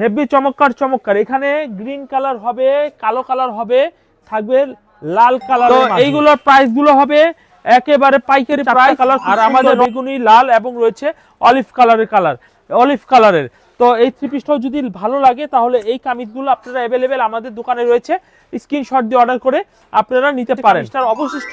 Heavy চমৎকার চমৎকার। এখানে গ্রিন কালার হবে কালো কালার হবে থাকবে লাল কালার এইগুলোর প্রাইসগুলো হবে একেবারে পাইকারি প্রাইস কালার আর আমাদের বেগুনি লাল এবং রয়েছে অলিভ কালারের কালার অলিভ কালারের তো এই থ্রি পিসটাও যদি ভালো লাগে তাহলে এই কামিজগুলো আপনারা অ্যাভেলেবেল আমাদের দোকানে রয়েছে। স্ক্রিনশট দিয়ে অর্ডার করে আপনারা নিতে পারেন। তার অবশিষ্ট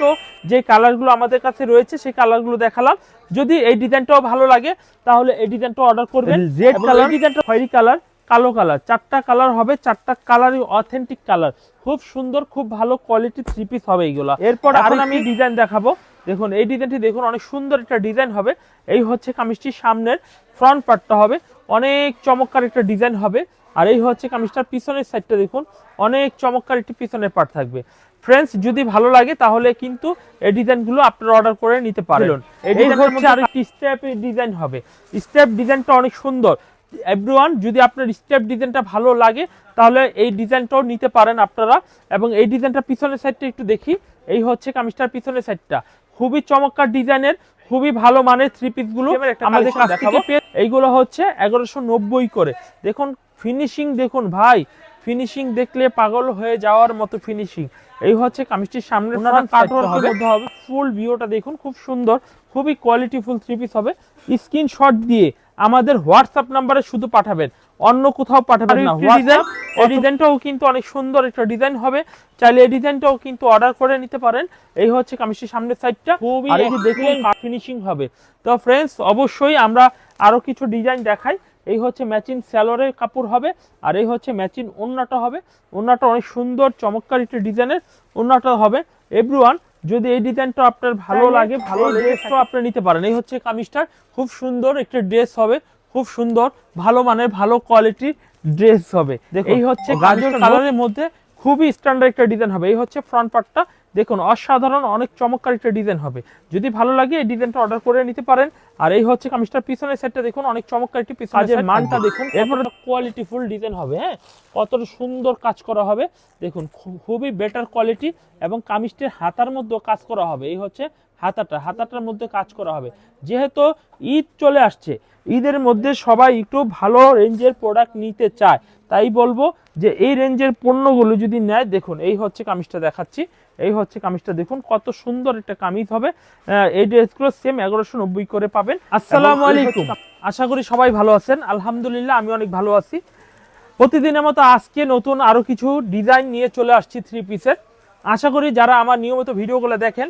যে কালারগুলো আমাদের কাছে রয়েছে সেই কালারগুলো দেখালাম। যদি এই ডিজাইনটাও ভালো লাগে তাহলে এই ডিজাইনটাও অর্ডার করবেন। রেড কালার ডিজাইনটা খয়েরি কালার কালো কালার। চারটা কালার হবে চারটা কালারই অথেন্টিক কালার। খুব সুন্দর খুব ভালো কোয়ালিটি থ্রি পিস হবে এইগুলো এরপর এখন আমি ডিজাইন দেখাবো। দেখুন এই ডিজাইনটি দেখুন অনেক সুন্দর একটা ডিজাইন হবে। এই হচ্ছে কামিজটির সামনের ফ্রন্ট পার্টটা হবে। অনেক চমৎকার একটা ডিজাইন হবে। আর এই হচ্ছে কামিজটার পিছনের সাইডটা দেখুন অনেক চমৎকার একটি পিছনের পার্ট থাকবে। ফ্রেন্ডস যদি ভালো লাগে তাহলে কিন্তু এই ডিজাইনগুলো আপনারা অর্ডার করে নিতে পারেন। এই হচ্ছে আরেকটি স্টেপের ডিজাইন হবে। স্টেপ ডিজাইনটা অনেক সুন্দর। এভরিওয়ান যদি আপনার স্টেপ ডিজাইনটা ভালো লাগে তাহলে এই ডিজাইনটাও নিতে পারেন আপনারা। এবং এই ডিজাইনটা পিছনের সাইডটা একটু দেখি। এই হচ্ছে কামিজটার পিছনের সাইডটা খুবই চমৎকার ডিজাইনের খুবই ভালো মানের থ্রি পিসগুলো আমাদের কাছ থেকে এইগুলো হচ্ছে এগারোশো নব্বই করে। দেখুন ফিনিশিং দেখুন ভাই। ফিনিশিং দেখলে পাগল হয়ে যাওয়ার মতো ফিনিশিং এই হচ্ছে কামিজটির সামনে কাটওয়ার্কের মধ্যে হবে। ফুল ভিউটা দেখুন খুব সুন্দর। খুবই কোয়ালিটি ফুল থ্রি পিস হবে। স্ক্রিনশট দিয়ে আমাদের হোয়াটসঅ্যাপ নাম্বারে শুধু পাঠাবেন। অন্য কোথাও পাঠাবেন না। ডিজাইন এই ডিজাইনটাও কিন্তু অনেক সুন্দর একটা ডিজাইন হবে। চাইলে এই ডিজাইনটাও কিন্তু অর্ডার করে নিতে পারেন। এই হচ্ছে কামিজটির সামনের সাইডটা খুবই এই যে দেখুন ফিনিশিং হবে। তো ফ্রেন্ডস অবশ্যই আমরা আরও কিছু ডিজাইন দেখাই। এই হচ্ছে ম্যাচিং স্যালোরের কাপড় হবে। আর এই হচ্ছে ম্যাচিং ওন্নাটা হবে। ওন্নাটা অনেক সুন্দর চমৎকার একটা ডিজাইনের ওন্নাটা হবে। এভরিওয়ান যদি এই ডিজাইনটা আপনার ভালো লাগে ভালো ড্রেসটা আপনি নিতে পারেন। এই হচ্ছে কামিজটার। খুব সুন্দর একটা ড্রেস হবে। খুব সুন্দর ভালো মানের ভালো কোয়ালিটির ড্রেস হবে। এই হচ্ছে গাজর কালারের মধ্যে খুবই স্ট্যান্ডার্ড একটা ডিজাইন হবে। এই হচ্ছে ফ্রন্ট পার্টটা দেখুন অসাধারণ অনেক চমৎকার একটা ডিজাইন হবে। যদি ভালো লাগে এই ডিজাইনটা অর্ডার করে নিতে পারেন। আর এই হচ্ছে কামিজটার পিছনের সেটটা দেখুন অনেক চমৎকার একটি কাজের মানটা দেখুন এরপরে কোয়ালিটি ফুল ডিজাইন হবে হ্যাঁ? কতটা সুন্দর কাজ করা হবে। দেখুন খুবই বেটার কোয়ালিটি এবং কামিজটির হাতার মধ্যেও কাজ করা হবে। এই হচ্ছে হাতাটা হাতাটার মধ্যে কাজ করা হবে। যেহেতু ঈদ চলে আসছে ঈদের মধ্যে সবাই একটু ভালো রেঞ্জের প্রোডাক্ট নিতে চায়। তাই বলব যে এই রেঞ্জের পণ্যগুলো যদি নেয় দেখুন এই হচ্ছে কামিজটা দেখাচ্ছি। এই হচ্ছে কামিজটা দেখুন কত সুন্দর একটা কামিজ হবে। এই ড্রেসগুলো সেম এগারোশো নব্বই করে পাবেন। আসসালামু আলাইকুম। আশা করি সবাই ভালো আছেন। আলহামদুলিল্লাহ আমি অনেক ভালো আছি। প্রতিদিনের মতো আজকে নতুন আরও কিছু ডিজাইন নিয়ে চলে আসছি থ্রি পিসের আশা করি যারা আমার নিয়মিত ভিডিওগুলো দেখেন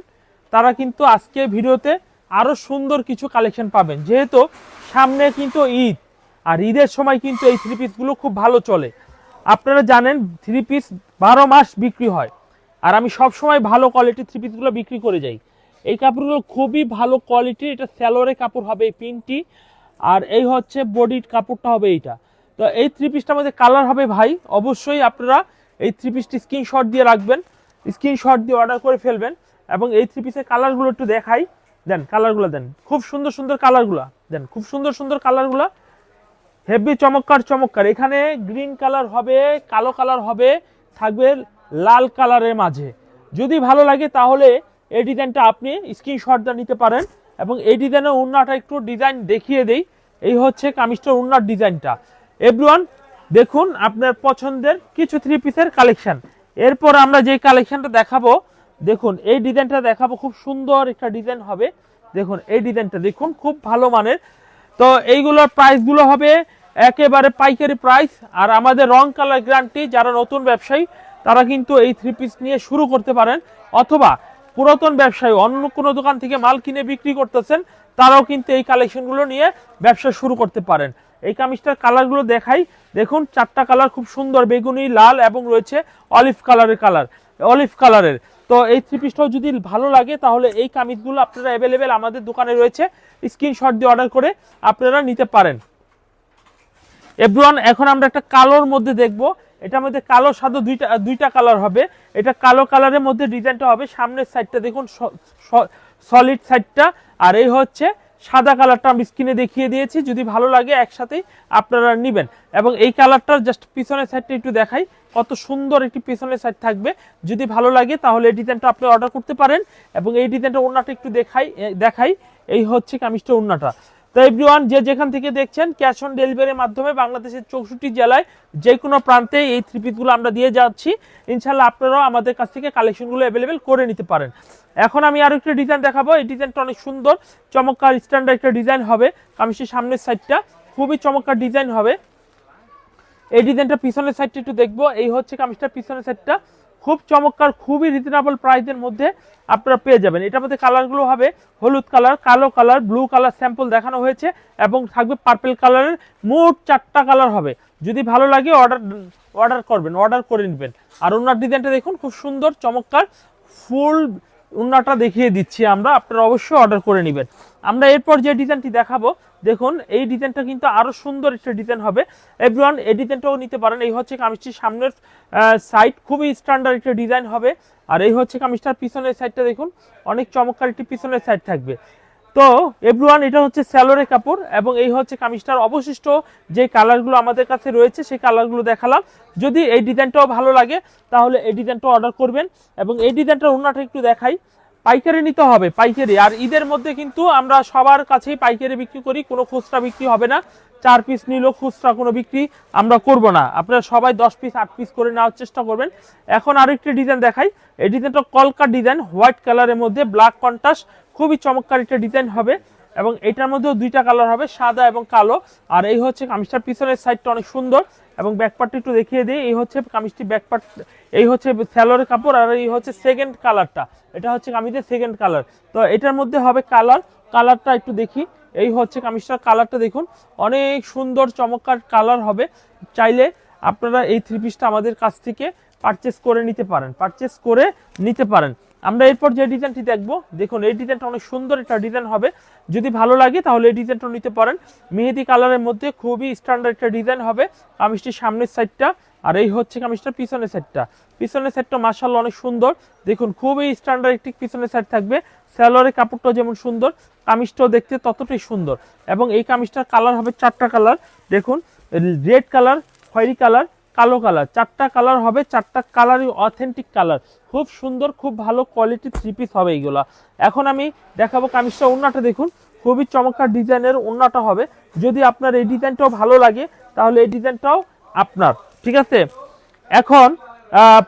তারা কিন্তু আজকে ভিডিওতে আরও সুন্দর কিছু কালেকশন পাবেন। যেহেতু সামনে কিন্তু ঈদ আর ঈদের সময় কিন্তু এই থ্রি পিসগুলো খুব ভালো চলে। আপনারা জানেন থ্রি পিস বারো মাস বিক্রি হয়। আর আমি সব সময় ভালো কোয়ালিটির থ্রি পিসগুলো বিক্রি করে যাই। এই কাপড়গুলো খুবই ভালো কোয়ালিটির এটা স্যালোরে কাপড় হবে এই পিনটি আর এই হচ্ছে বডির কাপড়টা হবে এইটা। তো এই থ্রি পিসটার মধ্যে কালার হবে ভাই। অবশ্যই আপনারা এই থ্রি পিসটি স্ক্রিনশট দিয়ে রাখবেন। স্ক্রিনশট দিয়ে অর্ডার করে ফেলবেন। এবং এই থ্রি পিসের কালারগুলো একটু দেখাই। দেন কালারগুলো দেন। খুব সুন্দর সুন্দর কালারগুলো দেন, খুব সুন্দর সুন্দর কালারগুলো হেভি চমৎকার চমৎকার। এখানে গ্রিন কালার হবে, কালো কালার হবে, থাকবে লাল কালারের মাঝে। যদি ভালো লাগে তাহলে এই ডিজাইনটা আপনি স্ক্রিনশট দিয়ে নিতে পারেন এবং এই ডিজাইনের উন্নাটা একটু ডিজাইন দেখিয়ে দেই। এই হচ্ছে কামিজটার উন্নার ডিজাইনটা। এভরিওয়ান দেখুন আপনার পছন্দের কিছু থ্রি পিসের কালেকশন এরপর আমরা যে কালেকশনটা দেখাবো, দেখুন এই ডিজাইনটা দেখাবো, খুব সুন্দর একটা ডিজাইন হবে। দেখুন এই ডিজাইনটা, দেখুন খুব ভালো মানের। তো এইগুলোর প্রাইসগুলো হবে একেবারে পাইকারি প্রাইস আর আমাদের রং কালার গ্যারান্টি যারা নতুন ব্যবসায়ী তারা কিন্তু এই থ্রি পিস নিয়ে শুরু করতে পারেন। অথবা পুরাতন ব্যবসায়ী, অন্য কোনো দোকান থেকে মাল কিনে বিক্রি করতেছেন, তারাও কিন্তু এই কালেকশনগুলো নিয়ে ব্যবসা শুরু করতে পারেন। এই কামিজটার কালারগুলো দেখাই। দেখুন, চারটা কালার খুব সুন্দর, বেগুনি, লাল এবং রয়েছে অলিভ কালারের কালার অলিভ কালারের তো এই থ্রি পিসটাও যদি ভালো লাগে, তাহলে এই কামিজগুলো আপনারা অ্যাভেলেবেল আমাদের দোকানে রয়েছে। স্ক্রিনশট দিয়ে অর্ডার করে আপনারা নিতে পারেন। এভরিওয়ান এখন আমরা একটা কালোর মধ্যে দেখব। এটার মধ্যে কালো সাদা দুইটা দুইটা কালার হবে। এটা কালো কালারের মধ্যে ডিজাইনটা হবে। সামনের সাইডটা দেখুন সলিড সাইডটা আর এই হচ্ছে সাদা কালারটা আমি স্ক্রিনে দেখিয়ে দিয়েছি। যদি ভালো লাগে একসাথেই আপনারা নেবেন। এবং এই কালারটার জাস্ট পিছনের সাইডটা একটু দেখাই। কত সুন্দর একটি পিছনের সাইড থাকবে। যদি ভালো লাগে তাহলে এই ডিজাইনটা আপনি অর্ডার করতে পারেন। এবং এই ডিজাইনটা ওড়নাটা একটু দেখাই দেখাই। এই হচ্ছে কামিজটা ওড়নাটা। তো এভরিওয়ান যে যেখান থেকে দেখছেন ক্যাশ অন ডেলিভারির মাধ্যমে বাংলাদেশের চৌষট্টি জেলায় যে কোনো প্রান্তে এই থ্রি পিসগুলো আমরা দিয়ে যাচ্ছি। ইনশাল্লাহ আপনারাও আমাদের কাছ থেকে কালেকশনগুলো অ্যাভেলেবেল করে নিতে পারেন। এখন আমি আরও একটা ডিজাইন দেখাবো। এই ডিজাইনটা অনেক সুন্দর। চমৎকার স্ট্যান্ডার্ড একটা ডিজাইন হবে। কামিজের সামনের সাইডটা খুবই চমৎকার ডিজাইন হবে। এই ডিজাইনটা পিছনের সাইডটা একটু দেখব। এই হচ্ছে কামিজটার পিছনের সাইডটা খুব চমৎকার, খুবই রিজনেবল প্রাইসের মধ্যে আপনারা পেয়ে যাবেন। এটার মধ্যে কালারগুলো হবে হলুদ কালার কালো কালার ব্লু কালার স্যাম্পল দেখানো হয়েছে এবং থাকবে পার্পেল কালারের মোট চারটা কালার হবে। যদি ভালো লাগে অর্ডার অর্ডার করবেন অর্ডার করে নেবেন। আর ওনার ডিজাইনটা দেখুন, খুব সুন্দর, চমৎকার ফুল উন্নাটা দেখিয়ে দিচ্ছি আমরা, আপনারা অবশ্যই অর্ডার করে নেবেন। আমরা এরপর যে ডিজাইনটি দেখাবো দেখুন, এই ডিজাইনটা কিন্তু আরও সুন্দর একটা ডিজাইন হবে। এভরিওয়ান এই ডিজাইনটাও নিতে পারেন। এই হচ্ছে কামিজটির সামনের সাইড খুবই স্ট্যান্ডার্ড একটা ডিজাইন হবে। আর এই হচ্ছে কামিজটার পিছনের সাইডটা দেখুন, অনেক চমৎকার একটি পিছনের সাইড থাকবে। তো এভরিওয়ান এটা হচ্ছে স্যালোরের কাপড় এবং এই হচ্ছে কামিজটার অবশিষ্ট যে কালারগুলো আমাদের কাছে রয়েছে, সেই কালারগুলো দেখালাম। যদি এই ডিজাইনটাও ভালো লাগে, তাহলে এই ডিজাইনটা অর্ডার করবেন এবং এই ডিজাইনটার অন্যটা একটু দেখাই। পাইকারি নিতে হবে, পাইকারি। আর ঈদের মধ্যে কিন্তু আমরা সবার কাছেই পাইকারি বিক্রি করি, কোনো খুচরা বিক্রি হবে না। চার পিস নিলেও খুচরা কোনো বিক্রি আমরা করব না। আপনারা সবাই দশ পিস, আট পিস করে নেওয়ার চেষ্টা করবেন। এখন আরেকটি ডিজাইন দেখাই। এই ডিজাইনটা কলকা ডিজাইন, হোয়াইট কালারের মধ্যে ব্ল্যাক কন্টাস খুবই চমৎকার একটা ডিজাইন হবে। এবং এটার মধ্যেও দুইটা কালার হবে, সাদা এবং কালো। আর এই হচ্ছে কামিজটার পিছনের সাইডটা অনেক সুন্দর। এবং ব্যাকপার্টটা একটু দেখিয়ে দিই, এই হচ্ছে কামিজটি ব্যাকপার্ট এই হচ্ছে স্যালোরের কাপড় আর এই হচ্ছে সেকেন্ড কালারটা এটা হচ্ছে কামিজের সেকেন্ড কালার তো এটার মধ্যে হবে কালার কালারটা একটু দেখি। এই হচ্ছে কামিজটার কালারটা দেখুন, অনেক সুন্দর চমৎকার কালার হবে। চাইলে আপনারা এই থ্রি পিসটা আমাদের কাছ থেকে পারচেস করে নিতে পারেন পারচেস করে নিতে পারেন। আমরা এরপর যে ডিজাইনটি দেখব, দেখুন, এই ডিজাইনটা অনেক সুন্দর একটা ডিজাইন হবে। যদি ভালো লাগে, তাহলে এই ডিজাইনটা নিতে পারেন। মেহেদি কালারের মধ্যে খুবই স্ট্যান্ডার্ড একটা ডিজাইন হবে কামিজটির সামনের সাইডটা আর এই হচ্ছে কামিজটার পিছনের সাইডটা পিছনের সাইডটা মার্শাল্লাহ অনেক সুন্দর। দেখুন, খুবই স্ট্যান্ডার্ড একটি পিছনের সাইড থাকবে। স্যালোয়ারের কাপড়টাও যেমন সুন্দর, কামিজটাও দেখতে ততটাই সুন্দর। এবং এই কামিজটার কালার হবে চারটা কালার দেখুন রেড কালার খয়েরি কালার কালো কালার। চারটা কালার হবে, চারটা কালারই অথেন্টিক কালার। খুব সুন্দর, খুব ভালো কোয়ালিটি থ্রি পিস হবে এইগুলা এখন আমি দেখাবো কামিজটা ওন্নাটা দেখুন। খুবই চমৎকার ডিজাইনের ওন্নাটা হবে। যদি আপনার এই ডিজাইনটাও ভালো লাগে, তাহলে এই ডিজাইনটাও আপনার। ঠিক আছে? এখন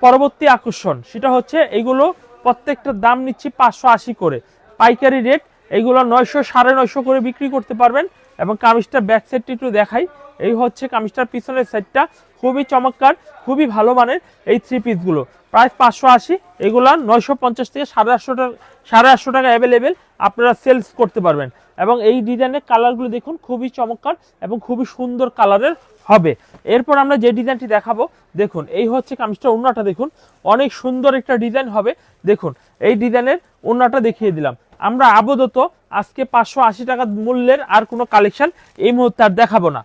পরবর্তী আকর্ষণ। সেটা হচ্ছে এগুলো প্রত্যেকটার দাম নিচ্ছি পাঁচশো আশি করে। পাইকারি রেট এইগুলো নয়শো, সাড়ে নয়শো করে বিক্রি করতে পারবেন। এবং কামিজটা ব্যাক সাইডটি একটু দেখাই। এই হচ্ছে কামিজটার পিছনের সাইডটা খুবই চমৎকার, খুবই ভালো মানের এই থ্রি পিসগুলো প্রায় পাঁচশো আশি, এগুলো নয়শো পঞ্চাশ থেকে সাড়ে আটশো টাকা, সাড়ে আটশো টাকা অ্যাভেলেবেল আপনারা সেলস করতে পারবেন। এবং এই ডিজাইনের কালারগুলো দেখুন, খুবই চমৎকার এবং খুবই সুন্দর কালারের হবে। এরপর আমরা যে ডিজাইনটি দেখাবো, দেখুন, এই হচ্ছে কামিজটা, ওড়নাটা দেখুন। অনেক সুন্দর একটা ডিজাইন হবে। দেখুন, এই ডিজাইনের ওড়নাটা দেখিয়ে দিলাম। আমরা আপাতত আজকে পাঁচশো আশি টাকা মূল্যের আর কোনো কালেকশন এই মুহূর্তে আর দেখাবো না।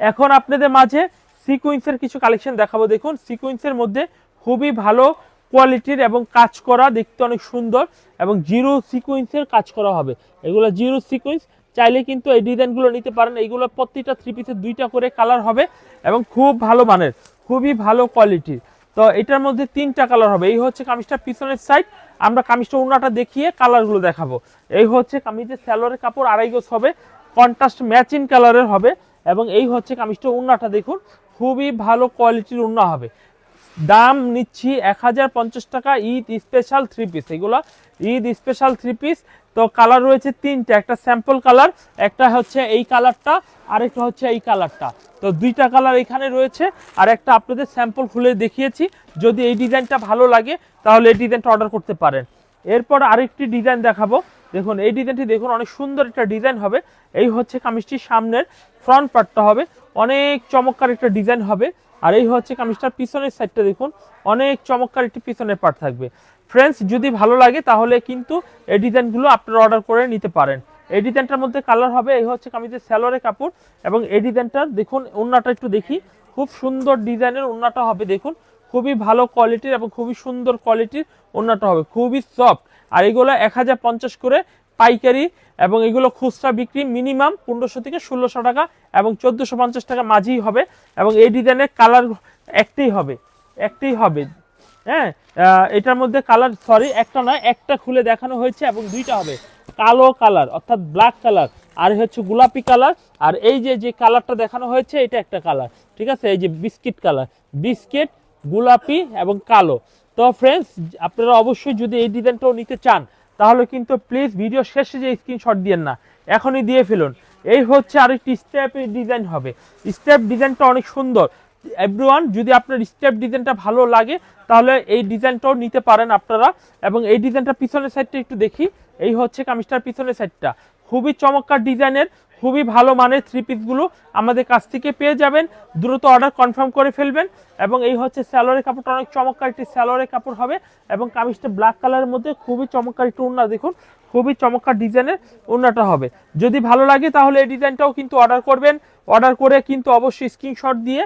এখন আপনাদের মাঝে সিকুইন্সের কিছু কালেকশন দেখাবো। দেখুন সিকুইন্সের মধ্যে খুবই ভালো কোয়ালিটির এবং কাজ করা দেখতে অনেক সুন্দর এবং জিরো সিকুয়েন্সের কাজ করা হবে। এগুলো জিরো সিকুয়েন্স চাইলে কিন্তু এই ডিজাইনগুলো নিতে পারেন। এইগুলো প্রত্যেকটা থ্রি পিসের দুইটা করে কালার হবে এবং খুব ভালো মানের, খুবই ভালো কোয়ালিটির তো এটার মধ্যে তিনটা কালার হবে। এই হচ্ছে কামিজটা পিছনের সাইড আমরা কামিজটা উন্নাটা দেখিয়ে কালারগুলো দেখাবো। এই হচ্ছে কামিজের স্যালোয়ারের কাপড়, আড়াই গোছ হবে। কন্ট্রাস্ট ম্যাচিং কালারের হবে এবং এই হচ্ছে কামিজটা উন্নাটা দেখুন, খুবই ভালো কোয়ালিটির উন্না হবে। দাম নিচ্ছি এক হাজার পঞ্চাশ টাকা, ঈদ স্পেশাল থ্রি পিস এগুলো ঈদ স্পেশাল থ্রি পিস তো কালার রয়েছে তিনটা, একটা স্যাম্পল কালার একটা হচ্ছে এই কালারটা আরেকটা হচ্ছে এই কালারটা তো দুইটা কালার এখানে রয়েছে, আর একটা আপনাদের স্যাম্পল খুলে দেখিয়েছি। যদি এই ডিজাইনটা ভালো লাগে, তাহলে এই ডিজাইনটা অর্ডার করতে পারেন। এরপর আরেকটি ডিজাইন দেখাবো। দেখুন, এই ডিজাইনটি দেখুন, অনেক সুন্দর একটা ডিজাইন হবে। এই হচ্ছে কামিজটির সামনের ফ্রন্ট পার্টটা হবে। অনেক চমৎকার একটা ডিজাইন হবে। আর এই হচ্ছে কামিজটার পিছনের সাইডটা দেখুন, অনেক চমৎকার একটি পিছনের পার্ট থাকবে। ফ্রেন্ডস যদি ভালো লাগে, তাহলে কিন্তু এই ডিজাইনগুলো আপনারা অর্ডার করে নিতে পারেন। এই ডিজাইনটার মধ্যে কালার হবে, এই হচ্ছে কামিজের স্যালোরে কাপড় এবং এই ডিজাইনটার দেখুন ওন্নাটা একটু দেখি। খুব সুন্দর ডিজাইনের ওন্নাটা হবে, দেখুন। খুবই ভালো কোয়ালিটির এবং খুবই সুন্দর কোয়ালিটির ওন্নাটা হবে। খুবই সফট আর এগুলো এক হাজার পঞ্চাশ করে পাইকারি এবং এগুলো খুচরা বিক্রি মিনিমাম পনেরোশো থেকে ষোলোশো টাকা এবং চোদ্দোশো পঞ্চাশ টাকা মাঝেই হবে এবং এই ডিজাইনের কালার একটাই হবে একটাই হবে। হ্যাঁ এটার মধ্যে কালার সরি একটা নয়, একটা খুলে দেখানো হয়েছে এবং দুইটা হবে। কালো কালার অর্থাৎ ব্ল্যাক কালার আর হচ্ছে গোলাপি কালার আর এই যে যে কালারটা দেখানো হয়েছে, এটা একটা কালার ঠিক আছে? এই যে বিস্কিট কালার বিস্কিট গোলাপি এবং কালো। তো ফ্রেন্ডস আপনারা অবশ্যই যদি এই ডিজাইনটাও নিতে চান, তাহলে কিন্তু প্লিজ ভিডিও শেষে যে স্ক্রিনশট দিয়েন না, এখনই দিয়ে ফেলুন। এই হচ্ছে আরেকটি স্টেপের ডিজাইন হবে। স্টেপ ডিজাইনটা অনেক সুন্দর। এভরিওয়ান যদি আপনার স্টেপ ডিজাইনটা ভালো লাগে, তাহলে এই ডিজাইনটাও নিতে পারেন আপনারা। এবং এই ডিজাইনটা পিছনের সাইডটা একটু দেখি। এই হচ্ছে কামিজটার পিছনের সাইডটা খুবই চমৎকার ডিজাইনের খুবই ভালো মানের থ্রি পিসগুলো আমাদের কাছ থেকে পেয়ে যাবেন। দ্রুত অর্ডার কনফার্ম করে ফেলবেন। এবং এই হচ্ছে স্যালোয়ারের কাপড়টা, অনেক চমৎকার একটি স্যালোয়ারের কাপড় হবে। এবং কামিজটা ব্ল্যাক কালারের মধ্যে খুবই চমৎকার একটু উন্না দেখুন। খুবই চমৎকার ডিজাইনের উন্নাটা হবে। যদি ভালো লাগে তাহলে এই ডিজাইনটাও কিন্তু অর্ডার করবেন। অর্ডার করে কিন্তু অবশ্যই স্ক্রিনশট দিয়ে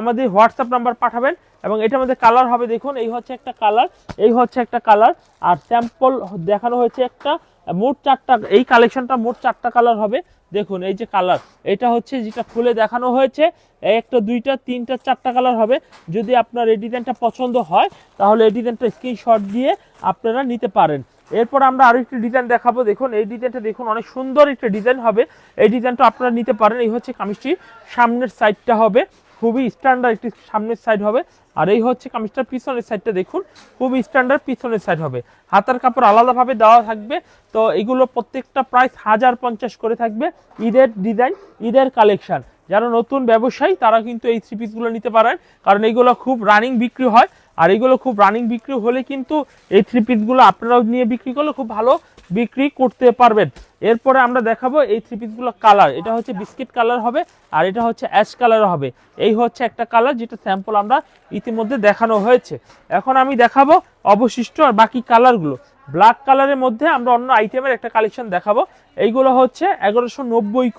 আমাদের হোয়াটসঅ্যাপ নাম্বার পাঠাবেন এবং এটার মধ্যে কালার হবে দেখুন, এই হচ্ছে একটা কালার এই হচ্ছে একটা কালার আর স্যাম্পল দেখানো হয়েছে একটা, মোট চারটা, এই কালেকশনটা মোট চারটা কালার হবে। দেখুন, এই যে কালার এটা হচ্ছে যেটা খুলে দেখানো হয়েছে, একটা, দুইটা, তিনটা, চারটা কালার হবে। যদি আপনার এই ডিজাইনটা পছন্দ হয়, তাহলে এই ডিজাইনটা স্ক্রিনশট দিয়ে আপনারা নিতে পারেন। এরপর আমরা আরও একটি ডিজাইন দেখাবো। দেখুন, এই ডিজাইনটা দেখুন, অনেক সুন্দর একটা ডিজাইন হবে। এই ডিজাইনটা আপনারা নিতে পারেন, এই হচ্ছে কামিজটি সামনের সাইডটা হবে। খুবই স্ট্যান্ডার্ড একটি সামনের সাইড হবে। আর এই হচ্ছে কামিজটার পিছনের সাইডটা দেখুন, খুবই স্ট্যান্ডার্ড পিছনের সাইড হবে। হাতার কাপড় আলাদাভাবে দেওয়া থাকবে। তো এগুলো প্রত্যেকটা প্রাইস হাজার পঞ্চাশ করে থাকবে। ঈদের ডিজাইন ঈদের কালেকশান যারা নতুন ব্যবসায়ী, তারা কিন্তু এই থ্রি পিসগুলো নিতে পারেন। কারণ এইগুলো খুব রানিং বিক্রি হয়। আর এগুলো খুব রানিং বিক্রি হলে কিন্তু এই থ্রি পিসগুলো আপনারাও নিয়ে বিক্রি করলে খুব ভালো বিক্রি করতে পারবেন। এরপরে আমরা দেখাবো এই থ্রি পিসগুলো কালার এটা হচ্ছে বিস্কিট কালার হবে আর এটা হচ্ছে অ্যাশ কালার হবে। এই হচ্ছে একটা কালার যেটা স্যাম্পল আমরা ইতিমধ্যে দেখানো হয়েছে। এখন আমি দেখাবো অবশিষ্ট আর বাকি কালারগুলো ব্ল্যাক কালারের মধ্যে আমরা অন্য আইটেমের একটা কালেকশন দেখাবো। এইগুলো হচ্ছে এগারোশো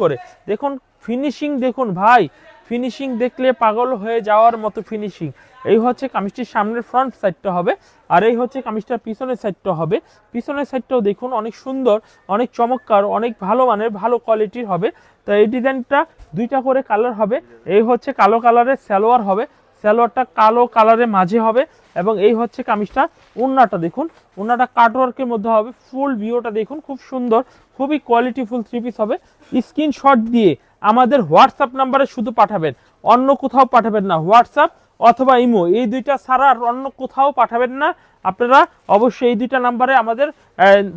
করে। দেখুন ফিনিশিং দেখুন ভাই। ফিনিশিং দেখলে পাগল হয়ে যাওয়ার মতো ফিনিশিং এই হচ্ছে কামিজটির সামনের ফ্রন্ট সাইডটা হবে, আর এই হচ্ছে কামিজটার পিছনের সাইডটা হবে। পিছনের সাইডটাও দেখুন অনেক সুন্দর, অনেক চমৎকার, অনেক ভালো মানের, ভালো কোয়ালিটির হবে। তো এই ডিজাইনটা দুইটা করে কালার হবে, এই হচ্ছে কালো কালারের সালোয়ার হবে সালোয়ারটা কালো কালারের মাঝে হবে এবং এই হচ্ছে কামিজটা উন্নাটা দেখুন। উন্নাটা কাটওয়ার্কের মধ্যে হবে ফুল ভিউটা দেখুন, খুব সুন্দর, খুবই কোয়ালিটিফুল থ্রি পিস হবে। স্ক্রিনশট দিয়ে আমাদের হোয়াটসঅ্যাপ নাম্বারে শুধু পাঠাবেন, অন্য কোথাও পাঠাবেন না হোয়াটসঅ্যাপ অথবা ইমো এই দুইটা ছাড়া আর অন্য কোথাও পাঠাবেন না। আপনারা অবশ্যই এই দুইটা নাম্বারে আমাদের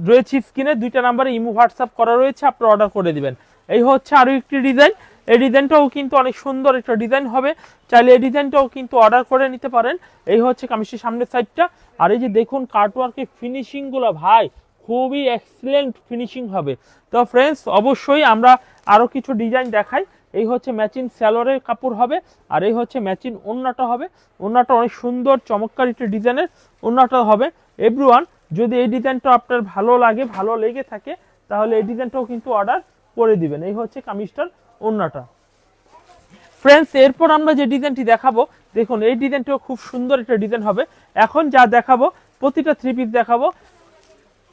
রয়েছে স্ক্রিনে দুইটা নাম্বারে ইমো হোয়াটসঅ্যাপ করা রয়েছে, আপনারা অর্ডার করে দিবেন। এই হচ্ছে আরও একটি ডিজাইন এই ডিজাইনটাও কিন্তু অনেক সুন্দর একটা ডিজাইন হবে। চাইলে এই ডিজাইনটাও কিন্তু অর্ডার করে নিতে পারেন। এই হচ্ছে কামিজটির সামনের সাইডটা আর এই যে দেখুন কার্টওয়ার্কের ফিনিশিংগুলো ভাই, খুবই এক্সিলেন্ট ফিনিশিং হবে। তো ফ্রেন্ডস অবশ্যই আমরা আরও কিছু ডিজাইন দেখাই। এই হচ্ছে ম্যাচিং স্যালোয়ারের কাপড় হবে, আর এই হচ্ছে ম্যাচিং ওন্নাটা হবে। ওন্নাটা অনেক সুন্দর, চমৎকার একটা ডিজাইনের ওন্নাটা হবে। এভরিওয়ান যদি এই ডিজাইনটা আপনার ভালো লাগে, ভালো লেগে থাকে, তাহলে এই ডিজাইনটাও কিন্তু অর্ডার করে দিবেন। এই হচ্ছে কামিজটার ওন্নাটা ফ্রেন্ডস এরপর আমরা যে ডিজাইনটি দেখাবো, দেখুন, এই ডিজাইনটিও খুব সুন্দর একটা ডিজাইন হবে। এখন যা দেখাবো, প্রতিটা থ্রি পিস দেখাবো,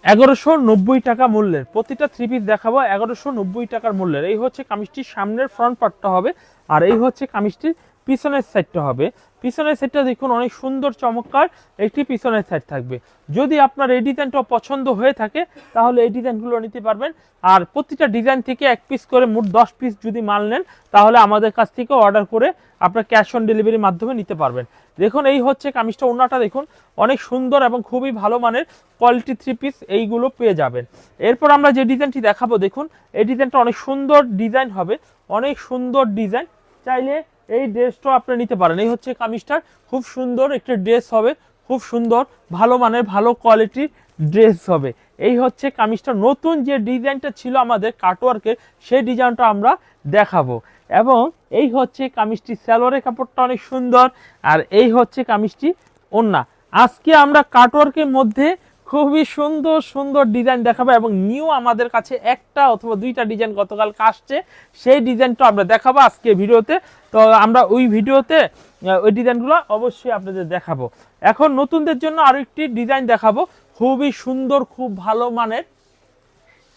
এগারোশো নব্বই টাকা মূল্যের। প্রতিটা থ্রি পিস দেখাবো, এগারোশো নব্বই টাকার মূল্যের। এই হচ্ছে কামিজটির সামনের ফ্রন্ট পার্টটা হবে, আর এই হচ্ছে কামিজটির পিছনের সাইডটা হবে। পিছনের সেটটা দেখুন, অনেক সুন্দর, চমৎকার। একটি পিছনের সেট থাকবে। যদি আপনার এই ডিজাইনটা পছন্দ হয়ে থাকে, তাহলে এই ডিজাইনগুলো নিতে পারবেন। আর প্রতিটা ডিজাইন থেকে এক পিস করে মোট দশ পিস যদি মাল নেন, তাহলে আমাদের কাছ থেকে অর্ডার করে আপনার ক্যাশ অন ডেলিভারির মাধ্যমে নিতে পারবেন। দেখুন, এই হচ্ছে কামিজটা ওনাটা দেখুন। অনেক সুন্দর এবং খুবই ভালো মানের কোয়ালিটি থ্রি পিস এইগুলো পেয়ে যাবেন। এরপর আমরা যে ডিজাইনটি দেখাবো, দেখুন, এই ডিজাইনটা অনেক সুন্দর ডিজাইন হবে। অনেক সুন্দর ডিজাইন। চাইলে এই ড্রেসটাও আপনি নিতে পারেন। এই হচ্ছে কামিজটার। খুব সুন্দর একটা ড্রেস হবে। খুব সুন্দর, ভালো মানের, ভালো কোয়ালিটির ড্রেস হবে। এই হচ্ছে কামিজটা। নতুন যে ডিজাইনটা ছিল আমাদের কাটওয়ার্কের, সেই ডিজাইনটা আমরা দেখাবো। এবং এই হচ্ছে কামিজটি সালোয়ারের কাপড়টা অনেক সুন্দর। আর এই হচ্ছে কামিজটি ওন্না। আজকে আমরা কাটওয়ার্কের মধ্যে খুবই সুন্দর সুন্দর ডিজাইন দেখাবো এবং নিউ আমাদের কাছে একটা অথবা দুইটা ডিজাইন গতকাল আসছে। সেই ডিজাইনটা আমরা দেখাবো আজকে ভিডিওতে। তো আমরা ওই ভিডিওতে ওই ডিজাইনগুলো অবশ্যই আপনাদের দেখাবো। এখন নতুনদের জন্য আরও একটি ডিজাইন দেখাবো। খুবই সুন্দর, খুব ভালো মানের,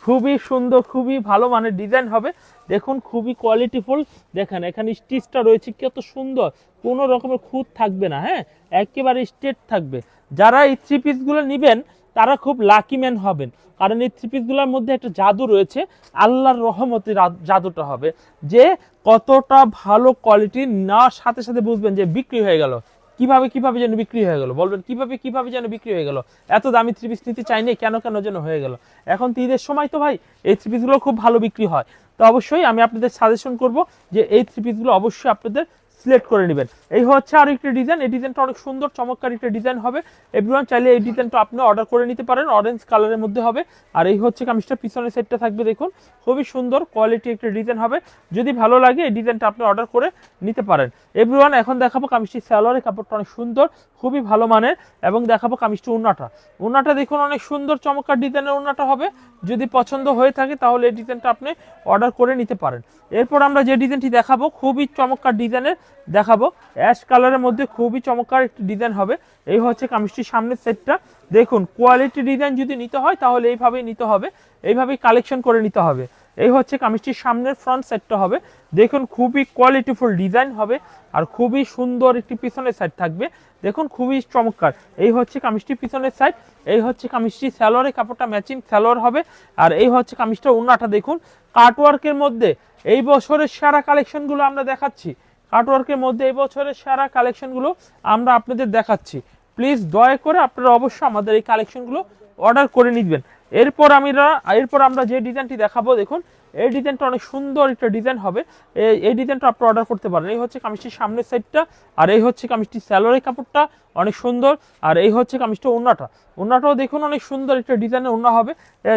খুবই সুন্দর, খুবই ভালো মানের ডিজাইন হবে। দেখুন, খুবই কোয়ালিটিফুল দেখেন, এখানে স্টিচটা রয়েছে, কত সুন্দর। কোনো রকমের খুঁত থাকবে না হ্যাঁ? একেবারে স্ট্রেট থাকবে। যারা এই থ্রি পিসগুলো নেবেন তারা খুব লাকি ম্যান হবেন। কারণ এই থ্রি পিসগুলোর মধ্যে একটা জাদু রয়েছে, আল্লাহর রহমতে রা- জাদুটা হবে, যে কতটা ভালো কোয়ালিটি নেওয়ার সাথে সাথে বুঝবেন যে বিক্রি হয়ে গেল। কীভাবে কীভাবে যেন বিক্রি হয়ে গেল, বলবেন কীভাবে কীভাবে যেন বিক্রি হয়ে গেল। এত দামি থ্রি পিস নিতে চাইনি, কেন কেন যেন হয়ে গেল। এখন তো ঈদের সময় তো ভাই, এই থ্রি পিসগুলো খুব ভালো বিক্রি হয়। তো অবশ্যই আমি আপনাদের সাজেশন করব যে এই থ্রি পিসগুলো অবশ্যই আপনাদের সিলেক্ট করে নেবেন। এই হচ্ছে আর একটা ডিজাইন। এই ডিজাইনটা অনেক সুন্দর, চমৎকার একটা ডিজাইন হবে। এভরিওয়ান চাইলে এই ডিজাইনটা আপনি অর্ডার করে নিতে পারেন। অরেঞ্জ কালারের মধ্যে হবে। আর এই হচ্ছে কামিজটা পিছনের সেটটা থাকবে, দেখুন। খুবই সুন্দর কোয়ালিটি একটা ডিজাইন হবে। যদি ভালো লাগে, এই ডিজাইনটা আপনি অর্ডার করে নিতে পারেন। এভরিওয়ান এখন দেখাবো কামিজটি স্যালোয়ারের কাপড়টা অনেক সুন্দর, খুবই ভালো মানের। এবং দেখাবো কামিজটি উন্নাটা। উন্নাটা দেখুন, অনেক সুন্দর, চমৎকার ডিজাইনের উন্নাটা হবে। যদি পছন্দ হয়ে থাকে, তাহলে এই ডিজাইনটা আপনি অর্ডার করে নিতে পারেন। এরপর আমরা যে ডিজাইনটি দেখাবো, খুবই চমৎকার ডিজাইনের দেখাবো। অ্যাশ কালারের মধ্যে খুবই চমৎকার একটি ডিজাইন হবে। এই হচ্ছে কামিজটির সামনের সেটটা। দেখুন, কোয়ালিটি ডিজাইন যদি নিতে হয়, তাহলে এইভাবেই নিতে হবে। এইভাবেই কালেকশন করে নিতে হবে। এই হচ্ছে কামিজটির সামনের ফ্রন্ট সেটটা হবে। দেখুন, খুবই কোয়ালিটিফুল ডিজাইন হবে আর খুবই সুন্দর একটি পিছনের সাইড থাকবে। দেখুন, খুবই চমৎকার। এই হচ্ছে কামিজটির পিছনের সাইড। এই হচ্ছে কামিজটি স্যালোয়ারের কাপড়টা ম্যাচিং স্যালোয়ার হবে। আর এই হচ্ছে কামিজটা উন্নাটা। দেখুন, কাটওয়ার্কের মধ্যে এই বছরের সারা কালেকশনগুলো আমরা দেখাচ্ছি। কাটওয়ার্কের মধ্যে এই বছরের সারা কালেকশনগুলো আমরা আপনাদের দেখাচ্ছি। প্লিজ দয়া করে আপনারা অবশ্যই আমাদের এই কালেকশনগুলো অর্ডার করে নিবেন। এরপর আমরা এরপর আমরা যে ডিজাইনটি দেখাবো, দেখুন এই ডিজাইনটা অনেক সুন্দর একটা ডিজাইন হবে। এই- ডিজাইনটা আপনি অর্ডার করতে পারেন। এই হচ্ছে কামিজটির সামনের সাইডটা আর এই হচ্ছে কামিজটির স্যালোয়ারের কাপড়টা অনেক সুন্দর, আর এই হচ্ছে কামিজটা ওন্নাটা ওন্নাটাও দেখুন অনেক সুন্দর একটা ডিজাইনের ওন্না হবে।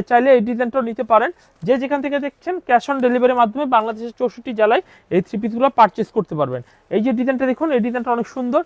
চাইলে এই ডিজাইনটাও নিতে পারেন। যে যেখান থেকে দেখছেন ক্যাশ অন ডেলিভারির মাধ্যমে বাংলাদেশের চৌষট্টি জেলায় এই থ্রি পিসগুলো পারচেস করতে পারবেন। এই যে ডিজাইনটা দেখুন, এই ডিজাইনটা অনেক সুন্দর।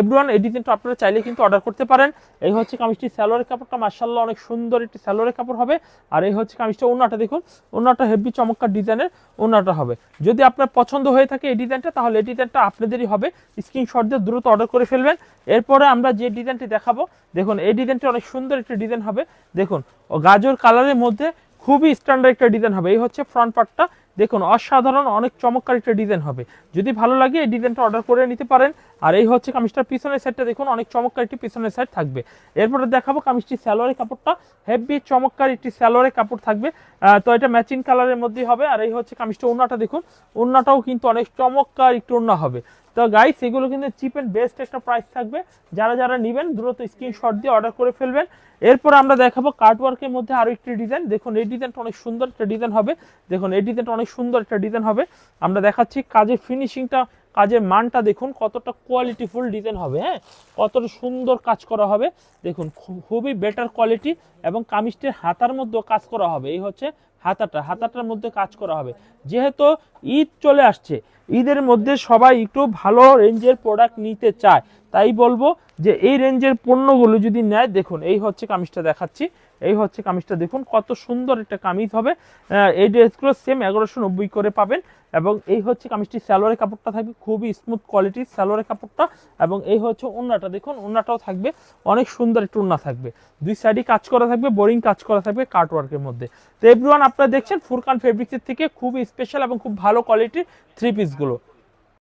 এভরিওয়ান এই ডিজাইনটা আপনারা চাইলে কিন্তু অর্ডার করতে পারেন। এই হচ্ছে কামিজটি স্যালোয়ারের কাপড়টা। মার্শাল্লাহ অনেক সুন্দর একটি স্যালোয়ারের কাপড় হবে। আর এই হচ্ছে কামিজটা ওনাটা দেখুন। ওনাটা হেভি চমৎকার ডিজাইনের ওনাটা হবে। যদি আপনার পছন্দ হয়ে থাকে এই ডিজাইনটা, তাহলে এই ডিজাইনটা আপনাদেরই হবে। স্ক্রিনশট দিয়ে দ্রুত অর্ডার করে ফেলবেন। এরপরে আমরা যে ডিজাইনটি দেখাবো, দেখুন, এই ডিজাইনটি অনেক সুন্দর একটা ডিজাইন হবে। দেখুন গাজর কালারের মধ্যে খুবই স্ট্যান্ডার্ড একটা ডিজাইন হবে। এই হচ্ছে ফ্রন্ট পার্টটা দেখুন, অসাধারণ, অনেক চমৎকার একটা ডিজাইন হবে। যদি ভালো লাগে, এই ডিজাইনটা অর্ডার করে নিতে পারেন। আর এই হচ্ছে কামিজটার পিছনের সাইডটা দেখুন, অনেক চমৎকার একটি পিছনের সাইড থাকবে। এরপরে দেখাবো কামিজটি স্যালোয়ারের কাপড়টা। হেভি চমৎকার একটি স্যালোয়ারের কাপড় থাকবে। তো এটা ম্যাচিং কালারের মধ্যেই হবে। আর এই হচ্ছে কামিজটা উন্নাটা দেখুন। উন্নাটাও কিন্তু অনেক চমৎকার একটু উন্না হবে। তো গাইস এগুলো কিন্তু চিপ অ্যান্ড বেস্ট একটা প্রাইস থাকবে। যারা যারা নেবেন, দ্রুত স্ক্রিনশট দিয়ে অর্ডার করে ফেলবেন। এরপর আমরা দেখাবো কার্টওয়ার্কের মধ্যে আরও একটি ডিজাইন দেখুন, এই ডিজাইনটা অনেক সুন্দর একটা ডিজাইন হবে। দেখুন, এই ডিজাইনটা অনেক সুন্দর একটা ডিজাইন হবে। আমরা দেখাচ্ছি কাজের ফিনিশিংটা কাজের মানটা দেখুন, কতটা কোয়ালিটিফুল ডিজাইন হবে হ্যাঁ? কতটা সুন্দর কাজ করা হবে। দেখুন, খুবই বেটার কোয়ালিটি এবং কামিজটির হাতার মধ্যেও কাজ করা হবে। এই হচ্ছে হাতাটা, হাতাটার মধ্যে কাজ করা হবে। যেহেতু ঈদ চলে আসছে, ঈদের মধ্যে সবাই একটু ভালো রেঞ্জের প্রোডাক্ট নিতে চায়। তাই বলব যে এই রেঞ্জের পণ্যগুলো যদি নেয়, দেখুন, এই হচ্ছে কামিজটা দেখাচ্ছি, এই হচ্ছে কামিজটা দেখুন, কত সুন্দর একটা কামিজ হবে। এই ড্রেসগুলো সেম এগারোশো নব্বই করে পাবেন এবং এই হচ্ছে কামিজটি স্যালোয়ারের কাপড়টা থাকবে, খুবই স্মুথ কোয়ালিটির স্যালোয়ারের কাপড়টা এবং এই হচ্ছে ওন্নাটা, দেখুন, ওন্নাটাও থাকবে, অনেক সুন্দর একটু ওন্না থাকবে। দুই সাইডে কাজ করা থাকবে, বোরিং কাজ করা থাকবে কাট ওয়ার্কের মধ্যে। তো এভরিওয়ান আপনারা দেখছেন ফুরকান ফেব্রিক্সের থেকে খুবই স্পেশাল এবং খুব ভালো কোয়ালিটির থ্রি পিসগুলো